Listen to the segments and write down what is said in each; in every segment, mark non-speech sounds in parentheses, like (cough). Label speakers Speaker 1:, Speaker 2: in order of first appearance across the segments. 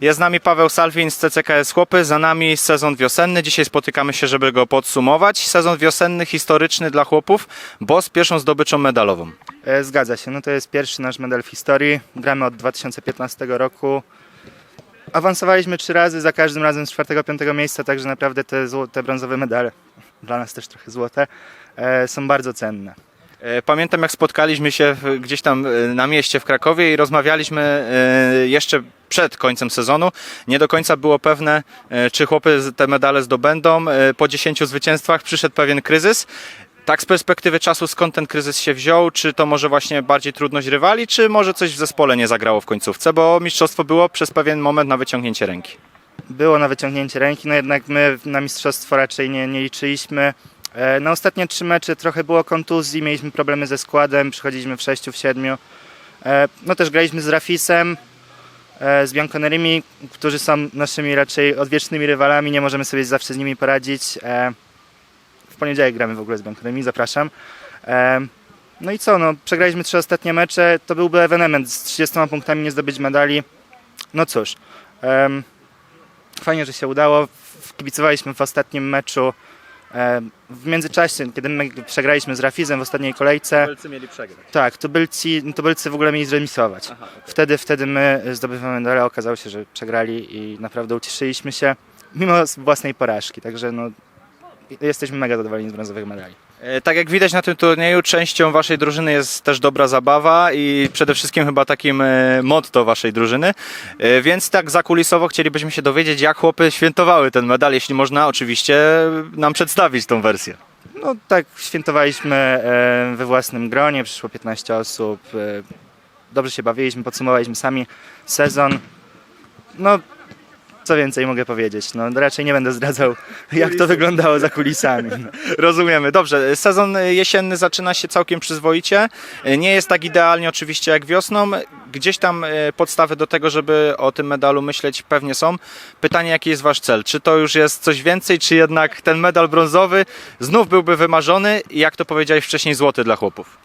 Speaker 1: Jest z nami Paweł Salwin z CCKS Chłopy, za nami sezon wiosenny. Dzisiaj spotykamy się, żeby go podsumować. Sezon wiosenny historyczny dla chłopów, bo z pierwszą zdobyczą medalową.
Speaker 2: E, Zgadza się, no to jest pierwszy nasz medal w historii. Gramy od 2015 roku. Awansowaliśmy trzy razy, za każdym razem z czwartego, piątego miejsca, także naprawdę te, te brązowe medale, (laughs) dla nas też trochę złote, e, są bardzo cenne.
Speaker 1: E, Pamiętam, jak spotkaliśmy się gdzieś tam e, na mieście w Krakowie i rozmawialiśmy e, jeszcze przed końcem sezonu. Nie do końca było pewne, czy chłopy te medale zdobędą. Po 10 zwycięstwach przyszedł pewien kryzys. Tak z perspektywy czasu, skąd ten kryzys się wziął? Czy to może właśnie bardziej trudność rywali, czy może coś w zespole nie zagrało w końcówce? Bo mistrzostwo było przez pewien moment na wyciągnięcie ręki.
Speaker 2: Było na wyciągnięcie ręki, no jednak my na mistrzostwo raczej nie, nie liczyliśmy. E, Na ostatnie trzy mecze trochę było kontuzji, mieliśmy problemy ze składem, przychodziliśmy w sześciu, w siedmiu. E, No też graliśmy z Rafisem, e, z Bianconerymi, którzy są naszymi raczej odwiecznymi rywalami, nie możemy sobie zawsze z nimi poradzić. W poniedziałek gramy w ogóle z Bianconerymi, zapraszam. No i co, no przegraliśmy trzy ostatnie mecze, to byłby ewenement, z 30 punktami nie zdobyć medali. No cóż, fajnie, że się udało. Kibicowaliśmy w ostatnim meczu. W międzyczasie, kiedy my przegraliśmy z Rafizem w ostatniej kolejce,
Speaker 1: mieli przegrać.
Speaker 2: tak, tubylcy, tubylcy w ogóle mieli zremisować. Wtedy, wtedy my zdobywamy medale, okazało się, że przegrali i naprawdę ucieszyliśmy się, mimo własnej porażki, także no, jesteśmy mega zadowoleni z brązowych medali.
Speaker 1: E, Tak jak widać na tym turnieju, częścią waszej drużyny jest też dobra zabawa i przede wszystkim chyba takim e, motto waszej drużyny. E, Więc tak zakulisowo chcielibyśmy się dowiedzieć, jak chłopy świętowały ten medal, jeśli można oczywiście nam przedstawić tą wersję.
Speaker 2: No tak, świętowaliśmy we własnym gronie, przyszło 15 osób, dobrze się bawiliśmy, podsumowaliśmy sami sezon. No, co więcej mogę powiedzieć, no raczej nie będę zdradzał, jak to wyglądało za kulisami.
Speaker 1: Rozumiemy. Dobrze, sezon jesienny zaczyna się całkiem przyzwoicie. E, Nie jest tak idealnie oczywiście jak wiosną. Gdzieś tam e, podstawy do tego, żeby o tym medalu myśleć pewnie są. Pytanie, jaki jest wasz cel? Czy to już jest coś więcej, czy jednak ten medal brązowy znów byłby wymarzony i jak to powiedziałeś wcześniej, złoty dla chłopów?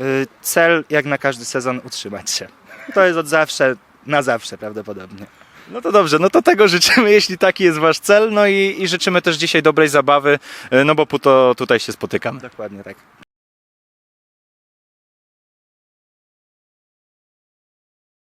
Speaker 2: Y, Cel, jak na każdy sezon, utrzymać się. To jest od zawsze, na zawsze prawdopodobnie.
Speaker 1: No to dobrze, no to tego życzymy, (laughs) jeśli taki jest wasz cel. No i, i życzymy też dzisiaj dobrej zabawy, e, no bo po to tutaj się spotykamy.
Speaker 2: Dokładnie tak.